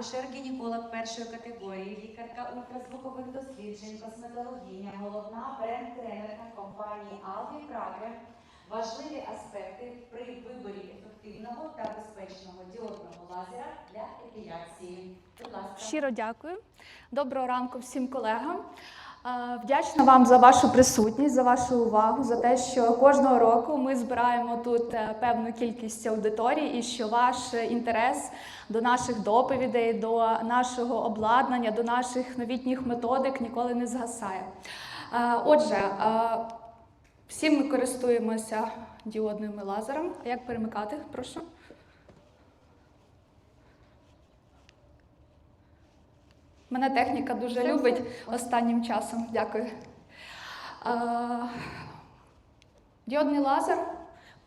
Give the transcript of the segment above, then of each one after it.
акушер-гінеколог першої категорії, лікарка ультразвукових досліджень, косметологиня, головна бренд-тренерка компанії Алві Prager. Важливі аспекти при виборі ефективного та безпечного діодного лазера для епіляції. Будь ласка. Щиро дякую. Доброго ранку всім колегам. Вдячна вам за вашу присутність, за вашу увагу, за те, що кожного року ми збираємо тут е, певну кількість аудиторій і що ваш інтерес до наших доповідей, до нашого обладнання, до наших новітніх методик ніколи не згасає. Е, Отже, е, всі ми користуємося діодними лазером. Як перемикати? Прошу. Мене техніка дуже любить останнім часом. Дякую. Діодний лазер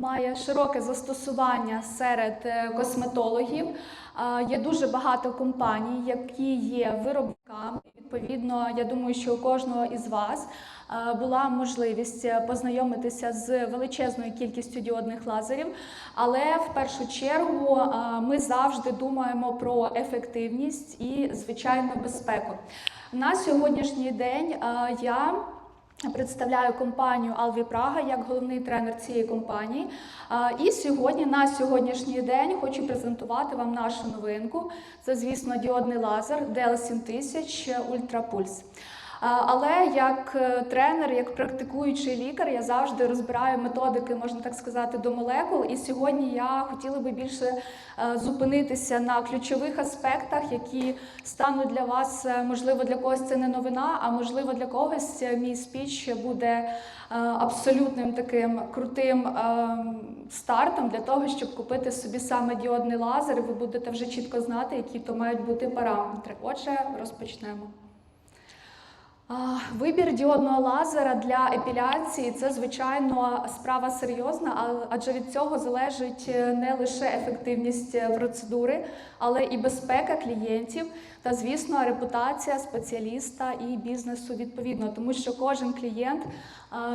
має широке застосування серед е, косметологів. Є дуже багато компаній, які є виробниками. Відповідно, я думаю, що у кожного із вас е, була можливість е, познайомитися з величезною кількістю діодних лазерів. Але в першу чергу ми завжди думаємо про ефективність і, звичайно, безпеку. На сьогоднішній день я Представляю компанію Алві Прага як головний тренер цієї компанії. І сьогодні, на сьогоднішній день, хочу презентувати вам нашу новинку. Це, звісно, діодний лазер DL7000 Ultra Pulse. А, Але як е, тренер, як практикуючий лікар, я завжди розбираю методики, можна так сказати, до молекул. І сьогодні я хотіла би більше е, зупинитися на ключових аспектах, які стануть для вас, е, можливо, для когось це не новина, а можливо для когось е, мій спіч буде е, абсолютним таким крутим е, стартом для того, щоб купити собі саме діодний лазер. Ви будете вже чітко знати, які то мають бути параметри. Отже, розпочнемо. Вибір діодного лазера для епіляції це звичайно справа серйозна, адже від цього залежить е, не лише ефективність е, процедури, але і безпека клієнтів та, звісно, репутація спеціаліста і бізнесу відповідно, тому що кожен клієнт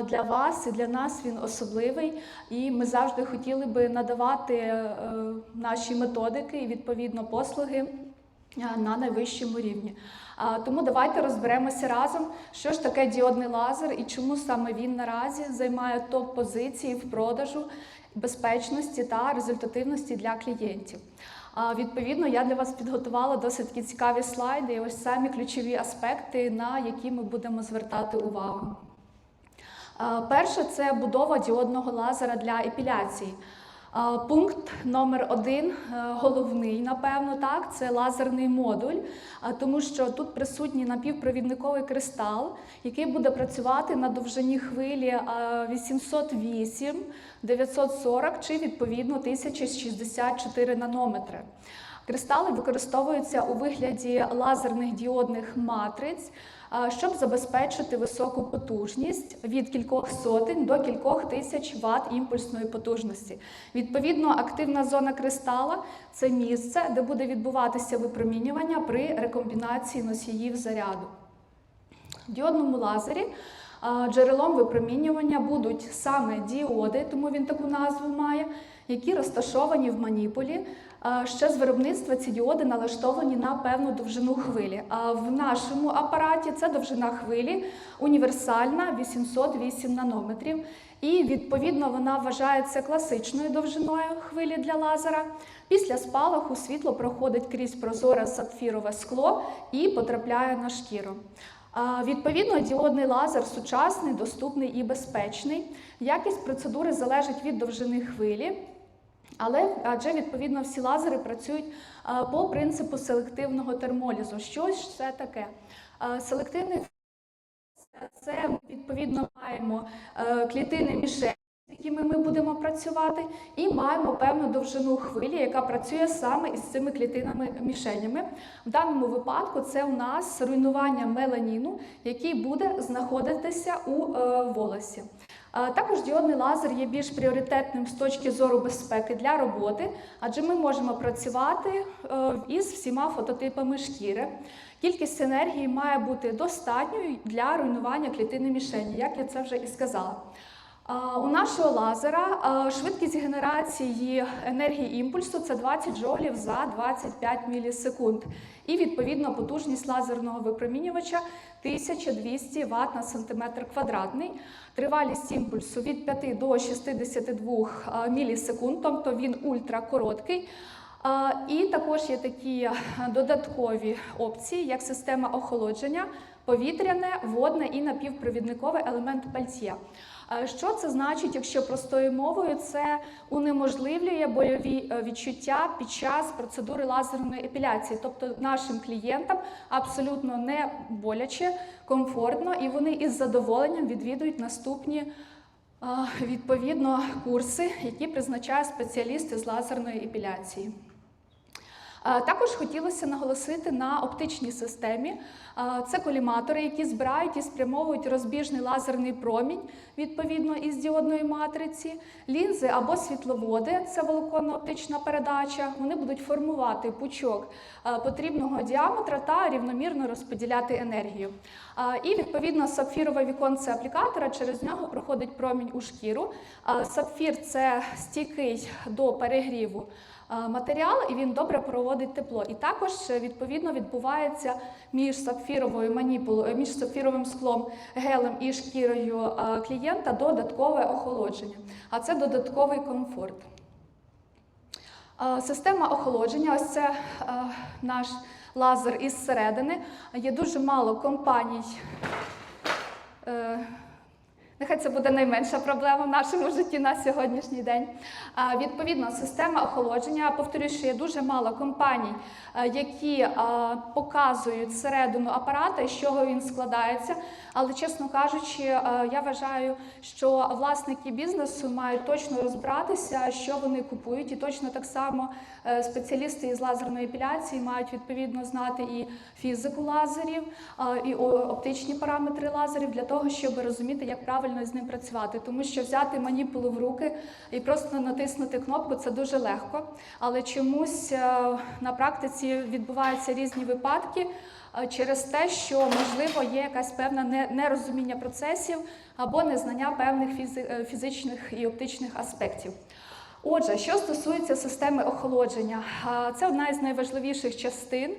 для вас і для нас він особливий, і ми завжди хотіли би надавати е, наші методики і відповідно послуги на найвищому рівні. Тому давайте розберемося разом, що ж таке діодний лазер і чому саме він наразі займає топ-позиції в продажу безпечності та результативності для клієнтів. Відповідно, я для вас підготувала досить цікаві слайди, і ось самі ключові аспекти, на які ми будемо звертати увагу. Перше це будова діодного лазера для епіляції. Пункт номер один, е, головний, напевно, так, це лазерний модуль, тому що тут присутній напівпровідниковий кристал, який буде працювати на довжині хвилі а, 808, 940 чи відповідно 1064 нанометри. Кристали використовуються у вигляді лазерних діодних матриць, щоб забезпечити високу потужність від кількох сотень до кількох тисяч Вт імпульсної потужності. Відповідно, активна зона кристала це місце, де буде відбуватися випромінювання при рекомбінації носіїв заряду. В діодному лазері джерелом випромінювання будуть саме діоди, тому він таку назву має, які розташовані в маніпулі. Ще з виробництва ці діоди налаштовані на певну довжину хвилі. А в нашому апараті це довжина хвилі універсальна 808 нанометрів. І відповідно вона вважається класичною довжиною хвилі для лазера. Після спалаху світло проходить крізь прозоре сапфірове скло і потрапляє на шкіру. Відповідно, діодний лазер сучасний, доступний і безпечний. Якість процедури залежить від довжини хвилі. Але адже відповідно всі лазери працюють по принципу селективного термолізу. Що ж це таке? Селективний це відповідно маємо клітини мішень, з якими ми будемо працювати, і маємо певну довжину хвилі, яка працює саме із цими клітинами мішенями. В даному випадку це у нас руйнування меланіну, який буде знаходитися у е, волосі. Також діодний лазер є більш пріоритетним з точки зору безпеки для роботи, адже ми можемо працювати е, із всіма фототипами шкіри. Кількість енергії має бути достатньою для руйнування клітини мішені, як я це вже і сказала. У нашого лазера швидкість генерації енергії імпульсу це 20 джоулів за 25 мілісекунд. І відповідно потужність лазерного випромінювача 1200 Вт на сантиметр квадратний. Тривалість імпульсу від 5 до 62 мілісекунд, тобто він ультракороткий. А, І також є такі додаткові опції, як система охолодження, повітряне, водне і напівпровідникове елемент пальтія. Що це значить, якщо простою мовою це унеможливлює бойові е, відчуття під час процедури лазерної епіляції, тобто нашим клієнтам абсолютно не боляче, комфортно, і вони із задоволенням відвідують наступні відповідно курси, які призначає спеціалісти з лазерної епіляції. А, Також хотілося наголосити на оптичній системі. Це коліматори, які збирають і спрямовують розбіжний лазерний промінь відповідно із діодної матриці, лінзи або світловоди це волоконно-оптична передача. Вони будуть формувати пучок потрібного діаметра та рівномірно розподіляти енергію. І відповідно сапфірове віконце аплікатора через нього проходить промінь у шкіру. Сапфір це стійкий до перегріву матеріал, і він добре проводить тепло. І також е, відповідно відбувається між сапфіровою маніпулою, між сапфіровим склом, гелем і шкірою клієнта додаткове охолодження. А це додатковий комфорт. Система охолодження, ось це наш лазер із середини. Є дуже мало компаній. Е, Нехай це буде найменша проблема в нашому житті на сьогоднішній день. Відповідно, система охолодження, повторюю, що є дуже мало компаній, які показують середину апарата, з чого він складається. Але, чесно кажучи, я вважаю, що власники бізнесу мають точно розбиратися, що вони купують, і точно так само е, спеціалісти із лазерної епіляції мають відповідно знати і фізику лазерів, і оптичні параметри лазерів для того, щоб розуміти, як правильно з ним працювати. Тому що взяти маніпулу в руки і просто натиснути кнопку це дуже легко. Але чомусь е, на практиці відбуваються різні випадки е, через те, що можливо є якась певна не- нерозуміння процесів або незнання певних е, фізичних і оптичних аспектів. Отже, що стосується системи охолодження, це одна із найважливіших частин,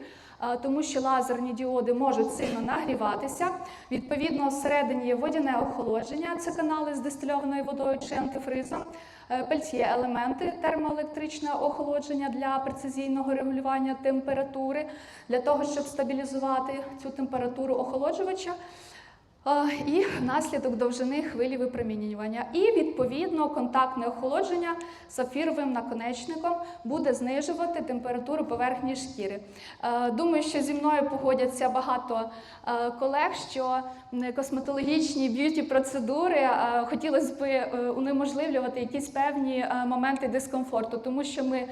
тому що лазерні діоди можуть сильно нагріватися. Відповідно, всередині є водяне охолодження, це канали з дистильованою водою чи антифризом. Е, Пельт'є елементи термоелектричне охолодження для прецизійного регулювання температури, для того, щоб стабілізувати цю температуру охолоджувача. А, І внаслідок довжини хвилі випромінювання. І відповідно контактне охолодження сапфіровим наконечником буде знижувати температуру поверхні шкіри. Е, Думаю, що зі мною погодяться багато е, колег, що косметологічні б'юті процедури е, хотілося б е, унеможливлювати якісь певні е, моменти дискомфорту, тому що ми е,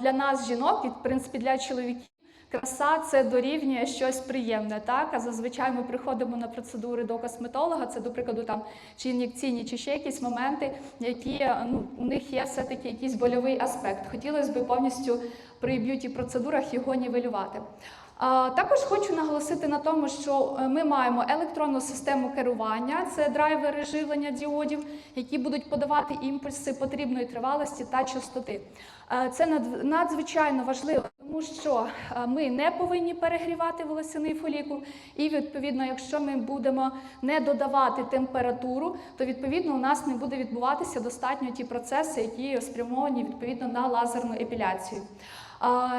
для нас, жінок, і в принципі для чоловіків. Краса це дорівнює щось приємне, так? А зазвичай ми приходимо на процедури до косметолога, це, до прикладу, там чи ін'єкційні, чи ще якісь моменти, які ну, у них є все-таки якийсь больовий аспект. Хотілося б повністю при б'юті процедурах його нівелювати. Також хочу наголосити на тому, що е, ми маємо електронну систему керування, це драйвери живлення діодів, які будуть подавати імпульси потрібної тривалості та частоти. Е, Це надзвичайно важливо, тому що е, ми не повинні перегрівати волосяний фолікул, і відповідно, якщо ми будемо не додавати температуру, то відповідно у нас не буде відбуватися достатньо ті процеси, які спрямовані відповідно на лазерну епіляцію.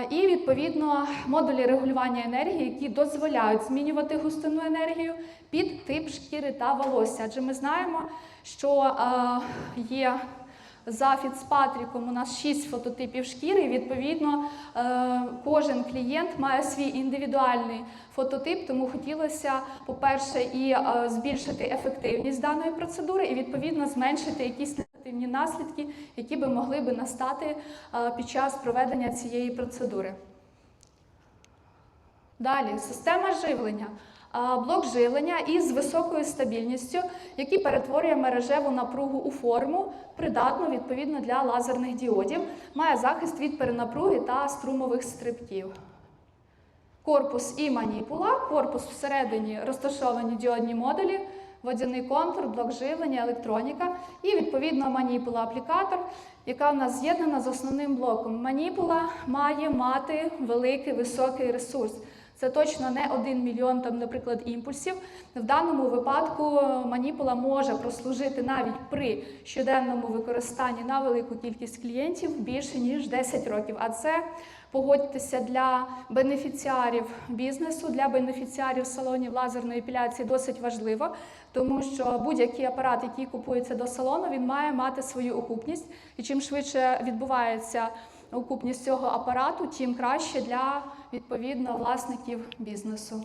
І відповідно модулі регулювання енергії, які дозволяють змінювати густину енергію під тип шкіри та волосся. Адже ми знаємо, що є за Фіцпатріком у нас 6 фототипів шкіри. і, Відповідно, е, кожен клієнт має свій індивідуальний фототип, тому хотілося, по-перше, і збільшити ефективність даної процедури, і відповідно зменшити якісь негативні наслідки, які би могли би настати е, під час проведення цієї процедури. Далі система живлення. Блок живлення із високою стабільністю, який перетворює мережеву напругу у форму, придатну відповідно для лазерних діодів, має захист від перенапруги та струмових стрибків. Корпус і маніпула. Корпус всередині розташовані діодні модулі, водяний контур, блок живлення, електроніка і відповідно маніпула-аплікатор, яка в нас з'єднана з основним блоком. Маніпула має мати великий високий ресурс. Це точно не 1 мільйон, там, наприклад, імпульсів. В даному випадку маніпула може прослужити навіть при щоденному використанні на велику кількість клієнтів більше ніж 10 років. А це погодьтеся для бенефіціарів бізнесу, для бенефіціарів салонів лазерної епіляції досить важливо, тому що будь-який апарат, який купується до салону, він має мати свою окупність. І чим швидше відбувається окупність цього апарату, тим краще для відповідно власників бізнесу.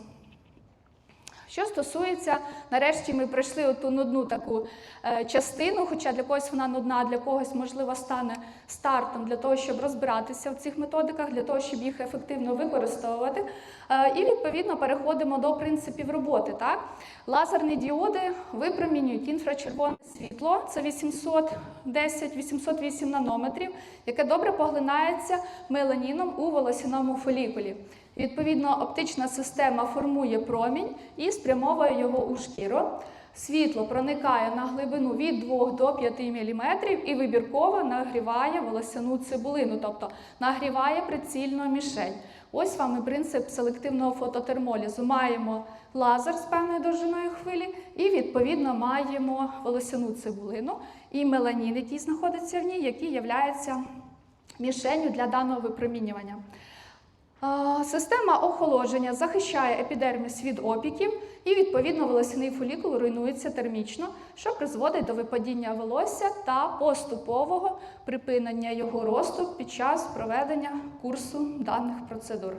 Що стосується, нарешті ми пройшли ту нудну таку е, частину, хоча для когось вона нудна, для когось, можливо, стане стартом для того, щоб розбиратися в цих методиках, для того, щоб їх ефективно використовувати. Е, і відповідно переходимо до принципів роботи. Так? Лазерні діоди випромінюють інфрачервоне світло, це 810-808 нанометрів, яке добре поглинається меланіном у волосяному фолікулі. Відповідно, оптична система формує промінь і спрямовує його у шкіру. Світло проникає на глибину від 2 до 5 мм і вибірково нагріває волосяну цибулину, тобто нагріває прицільну мішень. Ось вам і принцип селективного фототермолізу. Маємо лазер з певною довжиною хвилі, і відповідно маємо волосяну цибулину і меланін, який знаходиться в ній, який є мішенью для даного випромінювання. Система охолодження захищає епідерміс від опіків, і відповідно волосяний фолікул руйнується термічно, що призводить до випадіння волосся та поступового припинення його росту під час проведення курсу даних процедур.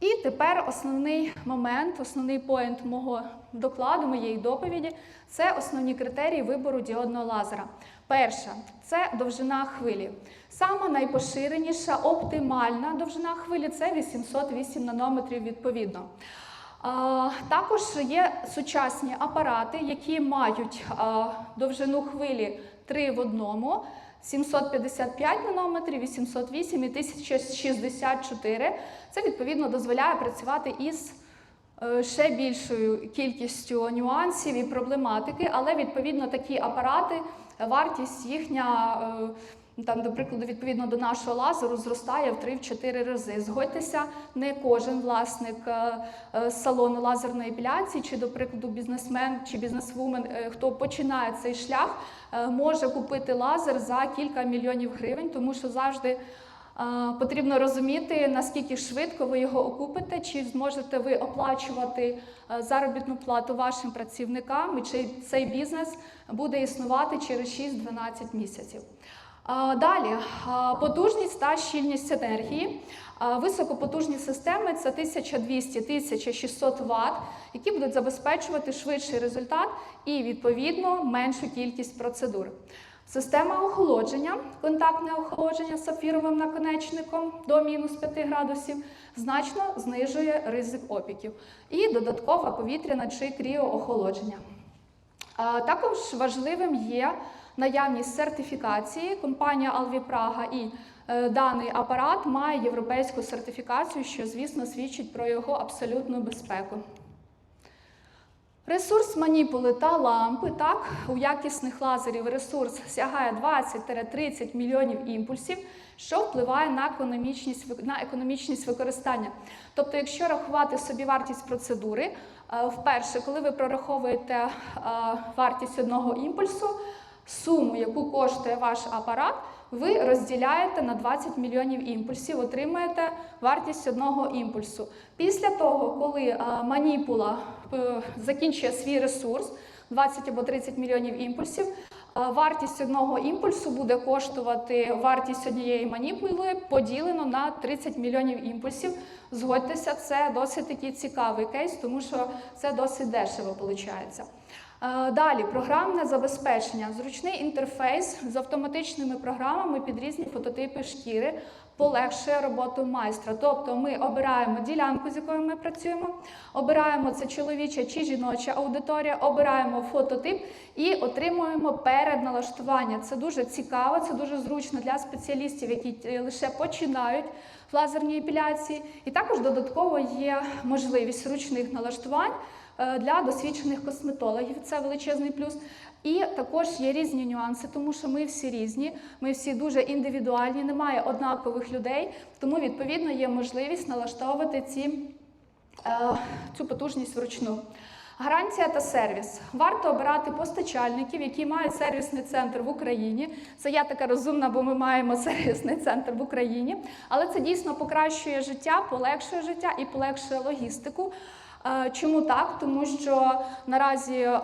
І тепер основний момент, основний поінт мого докладу, моєї доповіді це основні критерії вибору діодного лазера. Перша це довжина хвилі. Сама найпоширеніша оптимальна довжина хвилі це 808 нанометрів відповідно. Також є сучасні апарати, які мають довжину хвилі 3 в одному. 755 нанометрів, 808 і 1064. Це відповідно дозволяє працювати із е, ще більшою кількістю нюансів і проблематики, але відповідно такі апарати, вартість їхня. Там, до прикладу, відповідно до нашого лазеру зростає в 3-4 рази. Згодьтеся, не кожен власник е, е, салону лазерної епіляції, чи, до прикладу, бізнесмен чи бізнесвумен, е, хто починає цей шлях, може купити лазер за кілька мільйонів гривень, тому що завжди потрібно розуміти, наскільки швидко ви його окупите, чи зможете ви оплачувати заробітну плату вашим працівникам, і чи цей бізнес буде існувати через 6-12 місяців. Далі потужність та щільність енергії. Високопотужні системи це 1200-1600 Вт, які будуть забезпечувати швидший результат і відповідно меншу кількість процедур. Система охолодження, контактне охолодження з сапфіровим наконечником до мінус 5 градусів, значно знижує ризик опіків. І додаткове повітряне чи кріоохолодження. Також важливим є наявність сертифікації. Компанія Alvi Praga і е, даний апарат має європейську сертифікацію, що, звісно, свідчить про його абсолютну безпеку. Ресурс маніпули та лампи. Так, у якісних лазерів ресурс сягає 20-30 мільйонів імпульсів, що впливає на економічність, на економічність використання. Тобто, якщо рахувати собі вартість процедури, е, вперше, коли ви прораховуєте е, вартість одного імпульсу, суму, яку коштує ваш апарат, ви розділяєте на 20 мільйонів імпульсів, отримаєте вартість одного імпульсу. Після того, коли е, маніпула е, закінчує свій ресурс, 20 або 30 мільйонів імпульсів, е, вартість одного імпульсу буде коштувати вартість однієї маніпули поділено на 30 мільйонів імпульсів. Згодьтеся, це досить такий цікавий кейс, тому що це досить дешево виходить. Е, Далі програмне забезпечення, зручний інтерфейс з автоматичними програмами під різні фототипи шкіри полегшує роботу майстра. Тобто ми обираємо ділянку, з якою ми працюємо, обираємо це чоловіча чи жіноча аудиторія, обираємо фототип і отримуємо передналаштування. Це дуже цікаво, це дуже зручно для спеціалістів, які е, лише починають в лазерній епіляції. І також додатково є можливість ручних налаштувань для досвідчених косметологів. Це величезний плюс. І також є різні нюанси, тому що ми всі різні, ми всі дуже індивідуальні, немає однакових людей, тому відповідно є можливість налаштовувати ці, е, цю потужність вручну. Гарантія та сервіс. Варто обирати постачальників, які мають сервісний центр в Україні. Це я така розумна, бо ми маємо сервісний центр в Україні. Але це дійсно покращує життя, полегшує життя і полегшує логістику. Е, Чому так? Тому що наразі е,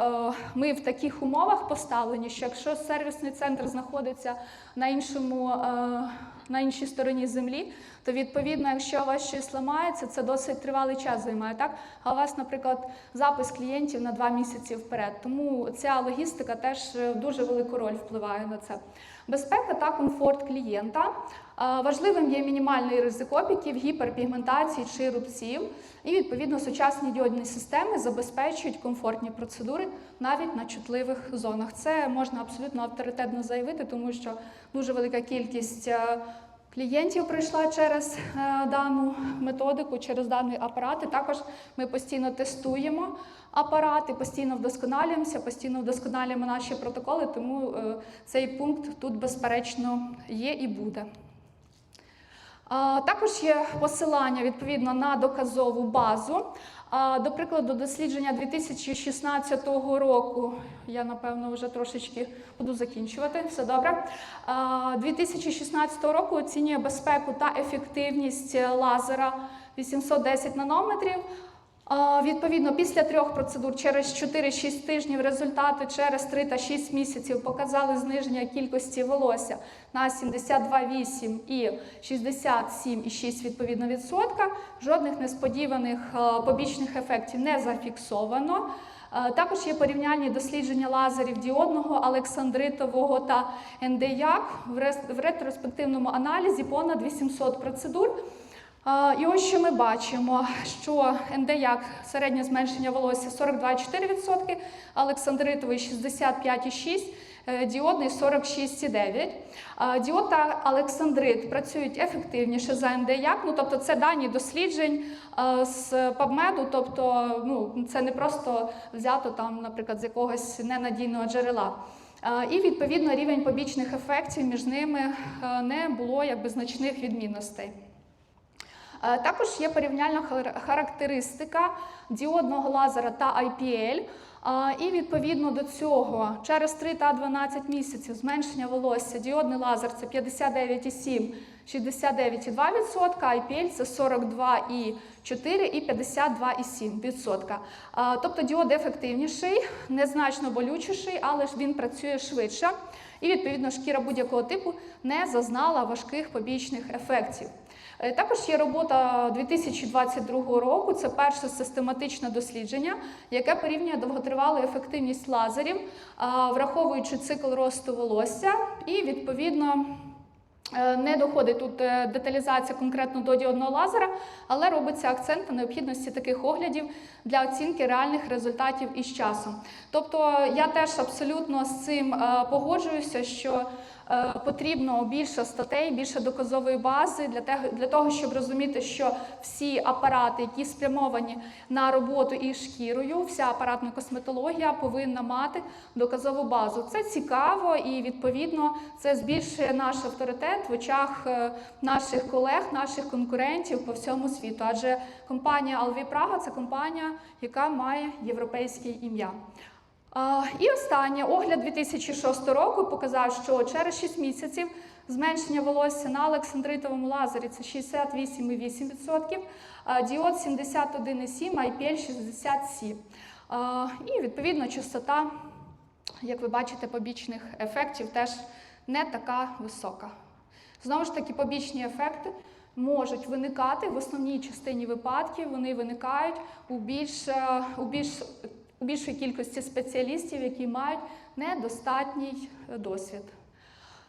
ми в таких умовах поставлені, що якщо сервісний центр знаходиться на іншому. е, На іншій стороні землі, то відповідно, якщо у вас щось ламається, це досить тривалий час займає, так? А у вас, наприклад, запис клієнтів на два місяці вперед. Тому ця логістика теж дуже велику роль впливає на це. Безпека та комфорт клієнта. Е, Важливим є мінімальний ризик опіків, гіперпігментації чи рубців. І відповідно сучасні діодні системи забезпечують комфортні процедури навіть на чутливих зонах. Це можна абсолютно авторитетно заявити, тому що дуже велика кількість е, клієнтів пройшла через е, дану методику, через даний апарат. І також ми постійно тестуємо апарати, постійно вдосконалюємося, постійно вдосконалюємо наші протоколи, тому е, цей пункт тут безперечно є і буде. Також є посилання відповідно на доказову базу. До прикладу, дослідження 2016 року. Я напевно вже трошечки буду закінчувати. Все добре. 2016 року оцінює безпеку та ефективність лазера 810 нанометрів. Відповідно, після трьох процедур через 4-6 тижнів результати через 3 та 6 місяців показали зниження кількості волосся на 72,8 і 67,6 відповідно відсотка. Жодних несподіваних е, побічних ефектів не зафіксовано. Е, Також є порівняльні дослідження лазерів діодного, олександритового та рес- в ретроспективному аналізі понад 800 процедур. І ось що ми бачимо, що ендеяк середнє зменшення волосся 42,4%, олександритовий 65,6%, е, діодний 46,9%. А, Діод та олександрит працюють ефективніше за ендеяк, ну тобто це дані досліджень е, з PubMed, тобто ну, це не просто взято там, наприклад, з якогось ненадійного джерела. Е, І відповідно рівень побічних ефектів між ними е, не було якби значних відмінностей. Е, Також є порівняльна хар- характеристика діодного лазера та IPL. Е, І відповідно до цього через 3 та 12 місяців зменшення волосся діодний лазер це 59,7, 69,2%, IPL це 42,4 і 52,7%. Е, Тобто діод ефективніший, незначно болючіший, але ж він працює швидше. І відповідно шкіра будь-якого типу не зазнала важких побічних ефектів. Е, Також є робота 2022 року. Це перше систематичне дослідження, яке порівнює довготривалу ефективність лазерів, враховуючи цикл росту волосся, і відповідно. Е, Не доходить тут е, деталізація конкретно до діодного лазера, але робиться акцент на необхідності таких оглядів для оцінки реальних результатів із часом. Тобто я теж абсолютно з цим е, погоджуюся, що потрібно більше статей, більше доказової бази для того, щоб розуміти, що всі апарати, які спрямовані на роботу із шкірою, вся апаратна косметологія повинна мати доказову базу. Це цікаво і відповідно це збільшує наш авторитет в очах е, наших колег, наших конкурентів по всьому світу. Адже компанія Alvi Praga – це компанія, яка має європейське ім'я. І останнє огляд 2006 року показав, що через 6 місяців зменшення волосся на олександритовому лазері це 68,8%, а діод 71,7%, IPL 67%. І відповідно частота, як ви бачите, побічних ефектів теж не така висока. Знову ж таки, побічні ефекти можуть виникати в основній частині випадків. Вони виникають у більш, е, у більш у більшій кількості спеціалістів, які мають недостатній е, досвід.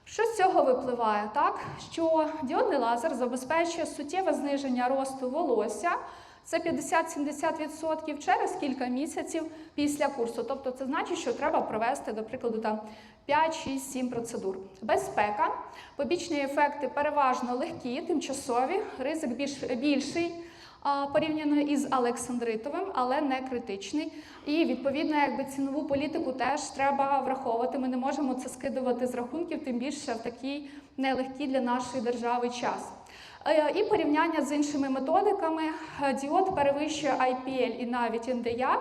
Що з цього випливає? Так, що діодний лазер забезпечує суттєве зниження росту волосся. Це 50-70% через кілька місяців після курсу. Тобто це значить, що треба провести, до прикладу, там 5, 6, 7 процедур. Безпека. Побічні ефекти переважно легкі, тимчасові, ризик більш, більший. порівняно із Олександритовим, але не критичний. І відповідно, якби цінову політику теж треба враховувати. Ми не можемо це скидувати з рахунків, тим більше в такий нелегкий для нашої держави час. Е, І порівняння з іншими методиками Е, діод перевищує IPL і навіть NDIAC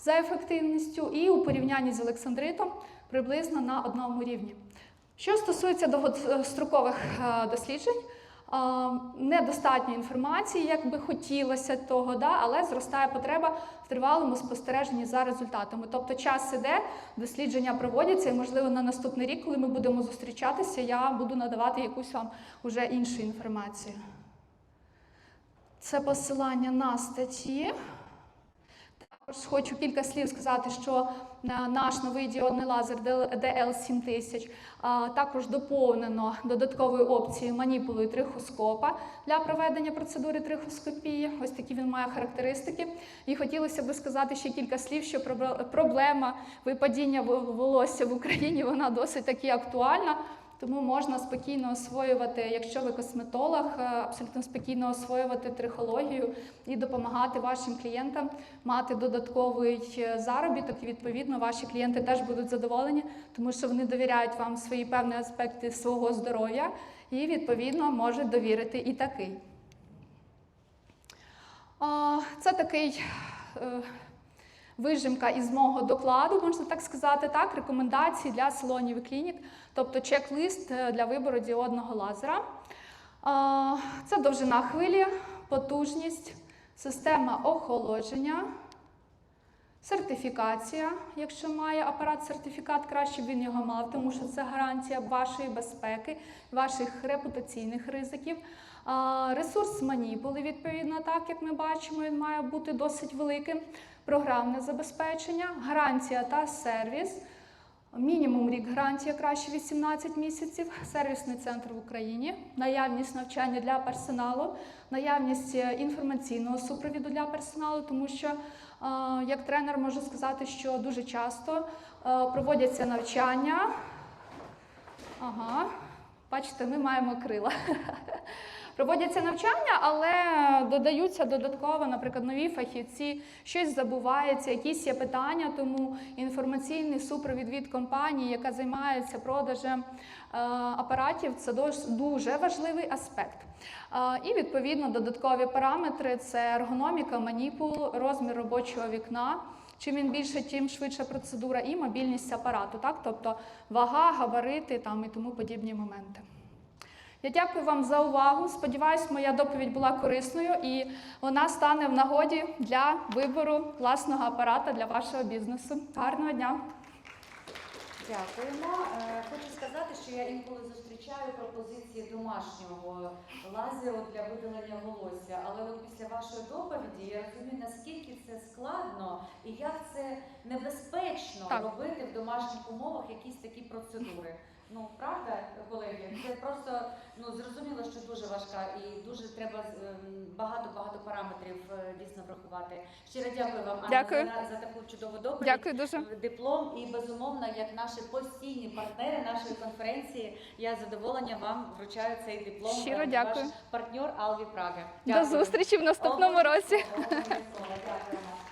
за ефективністю, і у порівнянні з Олександритом приблизно на одному рівні. Що стосується довгострокових е, досліджень, е, недостатньо інформації, як би хотілося того, да, але зростає потреба в тривалому спостереженні за результатами. Тобто час іде, дослідження проводяться, і можливо на наступний рік, коли ми будемо зустрічатися, я буду надавати якусь вам уже іншу інформацію. Це посилання на статті. Також хочу кілька слів сказати, що наш новий діодний лазер DL7000 а, також доповнено додатковою опцією маніпулою трихоскопа для проведення процедури трихоскопії. Ось такі він має характеристики. І хотілося би сказати ще кілька слів, що проблема випадіння волосся в Україні вона досить таки актуальна. Тому можна спокійно освоювати, якщо ви косметолог, е, абсолютно спокійно освоювати трихологію і допомагати вашим клієнтам мати додатковий е, заробіток. І відповідно ваші клієнти теж будуть задоволені, тому що вони довіряють вам свої певні аспекти свого здоров'я і відповідно можуть довірити і такий. Це такий е, вижимка із мого докладу, можна так сказати, так, рекомендації для салонів і клінік, тобто чек-лист е, для вибору діодного лазера. Це довжина хвилі, потужність, система охолодження, сертифікація. Якщо має апарат сертифікат, краще б він його мав, тому що це гарантія вашої безпеки, ваших репутаційних ризиків. Ресурс маніпули, відповідно, так як ми бачимо, він має бути досить великим. Програмне забезпечення, гарантія та сервіс. Мінімум рік гарантія краще 18 місяців, сервісний центр в Україні, наявність навчання для персоналу, наявність е, інформаційного супровіду для персоналу, тому що е, як тренер можу сказати, що дуже часто е, проводяться навчання. Ага, бачите, ми маємо крила. Проводяться навчання, але додаються додатково, наприклад, нові фахівці, щось забувається, якісь є питання, тому інформаційний супровід від компанії, яка займається продажем е, апаратів, це дуже важливий аспект. Е, І відповідно додаткові параметри це ергономіка, маніпул, розмір робочого вікна. Чим він більше, тим швидша процедура і мобільність апарату, так? тобто вага, габарити там, і тому подібні моменти. Я дякую вам за увагу. Сподіваюсь, моя доповідь була корисною і вона стане в нагоді для вибору класного апарата для вашого бізнесу. Гарного дня! Дякуємо. Е, Хочу сказати, що я інколи зустрічаю пропозиції домашнього лазеру для видалення волосся. Але от після вашої доповіді я розумію, наскільки це складно і як це небезпечно Так. робити в домашніх умовах якісь такі процедури. Ну правда, колеги, це просто ну зрозуміло, що дуже важка і дуже треба ем, багато багато параметрів е, дійсно врахувати. Щиро дякую вам, Анна, Дякую. за, за таку чудову доповідь Дякую дуже. диплом і безумовно, як наші постійні партнери нашої конференції, я з задоволенням вам вручаю цей диплом. Щиро Е, дякую. Ваш партнер Алві Прага. До зустрічі в наступному році. Дякуємо.